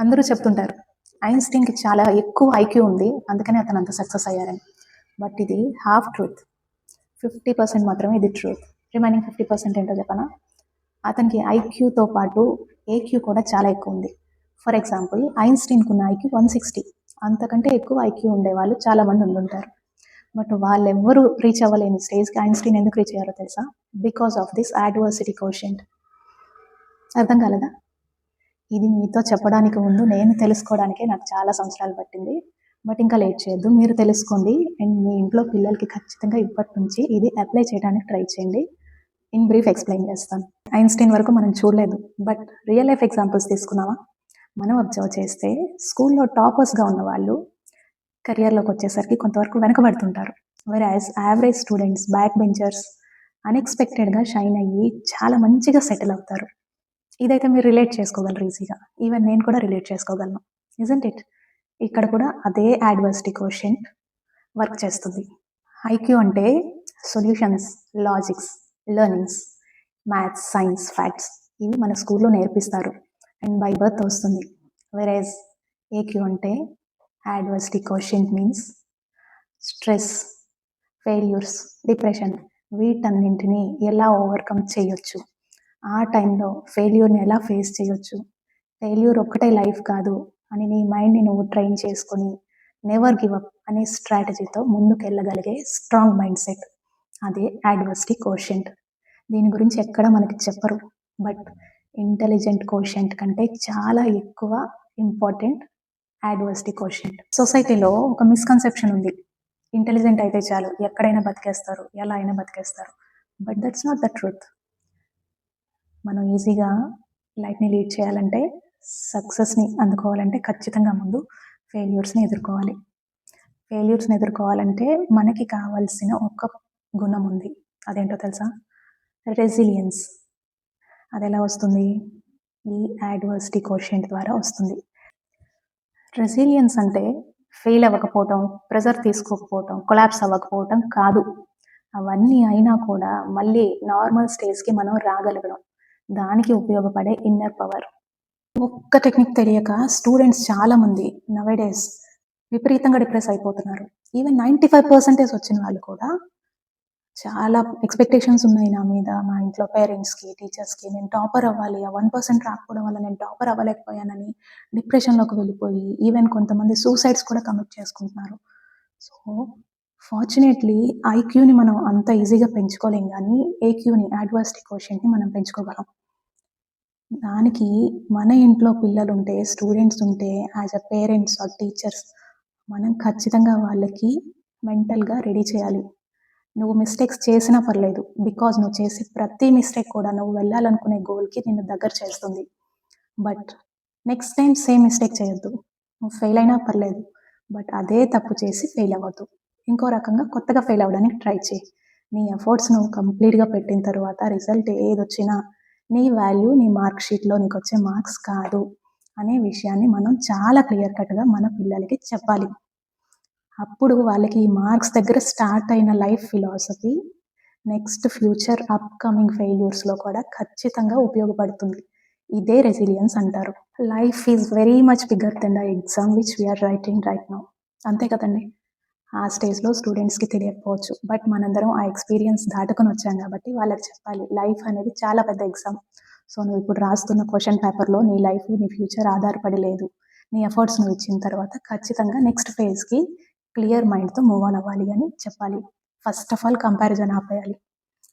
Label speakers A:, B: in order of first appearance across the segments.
A: అందరూ చెప్తుంటారు ఐన్స్టీన్కి చాలా ఎక్కువ ఐక్యూ ఉంది అందుకని అతను అంత సక్సెస్ అయ్యారని. బట్ ఇది హాఫ్ ట్రూత్. ఫిఫ్టీ పర్సెంట్ మాత్రమే ఇది ట్రూత్. రిమైనింగ్ ఫిఫ్టీ పర్సెంట్ ఏంటో చెప్పనా? అతనికి ఐక్యూతో పాటు ఏక్యూ కూడా చాలా ఎక్కువ ఉంది. ఫర్ ఎగ్జాంపుల్ ఐన్స్టీన్కి ఉన్న ఐక్యూ వన్ సిక్స్టీ. అంతకంటే ఎక్కువ ఐక్యూ ఉండేవాళ్ళు చాలామంది ఉండుంటారు. బట్ వాళ్ళెవ్వరూ రీచ్ అవ్వలేని స్టేజ్కి ఐన్స్టీన్ ఎందుకు రీచ్ అయ్యారో తెలుసా? Because of this adversity quotient. అర్థం కాలేదా? ఇది మీతో చెప్పడానికి ముందు నేను తెలుసుకోవడానికే నాకు చాలా సంవత్సరాలు పట్టింది. బట్ ఇంకా లేట్ చేయొద్దు. మీరు తెలుసుకోండి. అండ్ మీ ఇంట్లో పిల్లలకి ఖచ్చితంగా ఇప్పటి నుంచి ఇది అప్లై చేయడానికి ట్రై చేయండి. ఇన్ బ్రీఫ్ ఎక్స్ప్లెయిన్ చేస్తాను. ఐన్స్టీన్ వరకు మనం చూడలేదు. బట్ రియల్ లైఫ్ ఎగ్జాంపుల్స్ తీసుకున్నావా మనం అబ్జర్వ్ చేస్తే స్కూల్లో టాపర్స్గా ఉన్న వాళ్ళు కెరియర్లోకి వచ్చేసరికి కొంతవరకు వెనకబడుతుంటారు. వేరే as average students back benchers అన్ఎక్స్పెక్టెడ్గా షైన్ అయ్యి చాలా మంచిగా సెటిల్ అవుతారు. ఇదైతే మీరు రిలేట్ చేసుకోగలరు ఈజీగా ఈవెన్ నేను కూడా రిలేట్ చేసుకోగలను. ఇజంట్ ఇట్ ఇక్కడ కూడా అదే అడ్వర్సిటీ క్వశ్చన్ వర్క్ చేస్తుంది. ఐక్యూ అంటే solutions logics learnings maths science facts ఇవి మన స్కూల్లో నేర్పిస్తారు. అండ్ బై బర్త్ వస్తుంది. వెరేజ్ ఏక్యూ అంటే adversity question means stress failures depression వీటన్నింటినీ ఎలా ఓవర్కమ్ చేయొచ్చు? ఆ టైంలో ఫెయిల్యూర్ని ఎలా ఫేస్ చేయొచ్చు? ఫెయిల్యూర్ ఒక్కటే లైఫ్ కాదు అని నీ మైండ్ని నువ్వు ట్రైన్ చేసుకొని నెవర్ గివ్ అప్ అనే స్ట్రాటజీతో ముందుకు వెళ్ళగలిగే స్ట్రాంగ్ మైండ్ సెట్. అదే యాడ్వర్సిటీ కోషెంట్. దీని గురించి ఎక్కడ మనకి చెప్పరు. బట్ ఇంటెలిజెంట్ కోషెంట్ కంటే చాలా ఎక్కువ ఇంపార్టెంట్ యాడ్వర్సిటీ కోషెంట్. సొసైటీలో ఒక మిస్కన్సెప్షన్ ఉంది. ఇంటెలిజెంట్ అయితే చాలు ఎక్కడైనా బతికేస్తారు ఎలా అయినా బతికేస్తారు. But that's not the truth. మనం ఈజీగా లైఫ్ని లీడ్ చేయాలంటే సక్సెస్ని అందుకోవాలంటే ఖచ్చితంగా ముందు ఫెయిల్యూర్స్ని ఎదుర్కోవాలి. ఫెయిల్యూర్స్ని ఎదుర్కోవాలంటే మనకి కావాల్సిన ఒక గుణం ఉంది. అదేంటో తెలుసా? రెసిలియన్స్. అది ఎలా వస్తుంది? ఈ యాడ్వర్సిటీ కోషియంట్ ద్వారా వస్తుంది. రెసిలియన్స్ అంటే ఫెయిల్ అవ్వకపోవటం ప్రెజర్ తీసుకోకపోవటం కొలాప్స్ అవ్వకపోవటం కాదు. అవన్నీ అయినా కూడా మళ్ళీ నార్మల్ స్టేజ్కి మనం రాగలగడం. దానికి ఉపయోగపడే ఇన్నర్ పవర్ ఒక్క టెక్నిక్ తెలియక స్టూడెంట్స్ చాలా మంది నవేడేస్ విపరీతంగా డిప్రెస్ అయిపోతున్నారు. ఈవెన్ నైంటీ ఫైవ్ పర్సెంటేజ్ వచ్చిన వాళ్ళు కూడా చాలా ఎక్స్పెక్టేషన్స్ ఉన్నాయి నా మీద మా ఇంట్లో పేరెంట్స్కి టీచర్స్కి నేను టాపర్ అవ్వాలి ఆ వన్ పర్సెంట్ రాకపోవడం వల్ల నేను టాపర్ అవ్వలేకపోయానని డిప్రెషన్లోకి వెళ్ళిపోయి ఈవెన్ కొంతమంది సూసైడ్స్ కూడా కమిట్ చేసుకుంటున్నారు. సో ఫార్చునేట్లీ ఐక్యూని మనం అంత ఈజీగా పెంచుకోలేం కానీ ఏక్యూని అడ్వర్సిటీ క్వశ్చన్ని మనం పెంచుకోగలం. దానికి మన ఇంట్లో పిల్లలు ఉంటే స్టూడెంట్స్ ఉంటే as a parents or teachers మనం ఖచ్చితంగా వాళ్ళకి మెంటల్గా రెడీ చేయాలి. నువ్వు మిస్టేక్స్ చేసినా పర్లేదు బికాజ్ నువ్వు చేసే ప్రతి మిస్టేక్ కూడా నువ్వు వెళ్ళాలనుకునే గోల్కి నిన్ను దగ్గర చేస్తుంది. But next time same mistake చేయొద్దు. నువ్వు ఫెయిల్ అయినా పర్లేదు బట్ అదే తప్పు చేసి ఫెయిల్ అవ్వద్దు. ఇంకో రకంగా కొత్తగా ఫెయిల్ అవ్వడానికి ట్రై చేయి. నీ ఎఫర్ట్స్ నువ్వు కంప్లీట్గా పెట్టిన తర్వాత రిజల్ట్ ఏది వచ్చినా నీ వాల్యూ నీ మార్క్ షీట్లో నీకు వచ్చే మార్క్స్ కాదు అనే విషయాన్ని మనం చాలా క్లియర్ కట్గా మన పిల్లలకి చెప్పాలి. అప్పుడు వాళ్ళకి ఈ మార్క్స్ దగ్గర స్టార్ట్ అయిన life philosophy next future upcoming ఫెయిల్యూర్స్లో కూడా ఖచ్చితంగా ఉపయోగపడుతుంది. ఇదే రెసిలియన్స్ అంటారు. Life is very much bigger than the exam which we are writing right now అంతే కదండి? ఆ స్టేజ్లో స్టూడెంట్స్కి తెలియకపోవచ్చు. బట్ మనందరం ఆ ఎక్స్పీరియన్స్ దాటుకొని వచ్చాం కాబట్టి వాళ్ళకి చెప్పాలి. లైఫ్ అనేది చాలా పెద్ద ఎగ్జామ్. సో నువ్వు ఇప్పుడు రాస్తున్న క్వశ్చన్ పేపర్లో నీ లైఫ్ నీ ఫ్యూచర్ ఆధారపడి లేదు. నీ ఎఫర్ట్స్ నువ్వు ఇచ్చిన తర్వాత ఖచ్చితంగా నెక్స్ట్ ఫేజ్కి క్లియర్ మైండ్తో మూవ్ ఆన్ అవ్వాలి అని చెప్పాలి. ఫస్ట్ ఆఫ్ ఆల్ కంపారిజన్ ఆపేయాలి.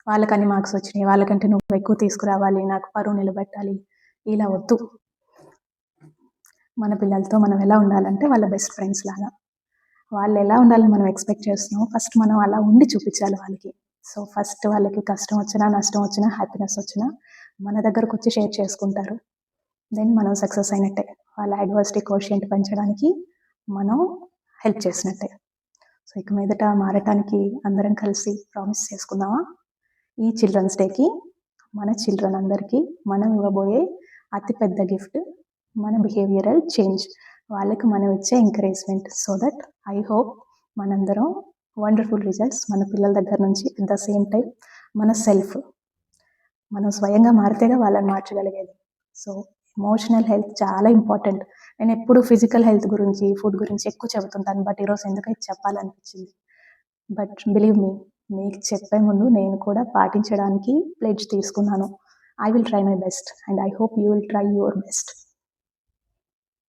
A: వాళ్ళకని మార్క్స్ వచ్చినాయి వాళ్ళకంటే నువ్వు ఎక్కువ తీసుకురావాలి నాకు పరువు నిలబెట్టాలి ఇలా వద్దు. మన పిల్లలతో మనం ఎలా ఉండాలంటే వాళ్ళ బెస్ట్ ఫ్రెండ్స్ లాగా. వాళ్ళు ఎలా ఉండాలని మనం ఎక్స్పెక్ట్ చేస్తున్నాం ఫస్ట్ మనం అలా ఉండి చూపించాలి వాళ్ళకి. సో ఫస్ట్ వాళ్ళకి కష్టం వచ్చినా నష్టం వచ్చినా హ్యాపీనెస్ వచ్చినా మన దగ్గరకు వచ్చి షేర్ చేసుకుంటారు. దెన్ మనం సక్సెస్ అయినట్టే. వాళ్ళ అడ్వర్సిటీ కోషియంట్ పెంచడానికి మనం హెల్ప్ చేసినట్టే. సో ఇక మీదట మారటానికి అందరం కలిసి ప్రామిస్ చేసుకుందామా? ఈ చిల్డ్రన్స్ డేకి మన చిల్డ్రన్ అందరికీ మనం ఇవ్వబోయే అతిపెద్ద గిఫ్ట్ మన బిహేవియరల్ చేంజ్. వాళ్ళకి మనం ఇచ్చే encouragement. So that I hope మనందరం వండర్ఫుల్ రిజల్ట్స్ మన పిల్లల దగ్గర నుంచి అట్ ద సేమ్ టైం మన సెల్ఫ్. మనం స్వయంగా మారితేగా వాళ్ళని మార్చగలిగేది. సో ఎమోషనల్ హెల్త్ చాలా ఇంపార్టెంట్ నేను ఎప్పుడు ఫిజికల్ హెల్త్ గురించి ఫుడ్ గురించి ఎక్కువ చెబుతుంటాను బట్ ఈరోజు ఎందుకు ఇది చెప్పాలనిపించింది? బట్ బిలీవ్ మీ మీకు చెప్పే ముందు నేను కూడా పాటించడానికి ప్లెడ్జ్ తీసుకున్నాను. I will try my best and I hope you will try your best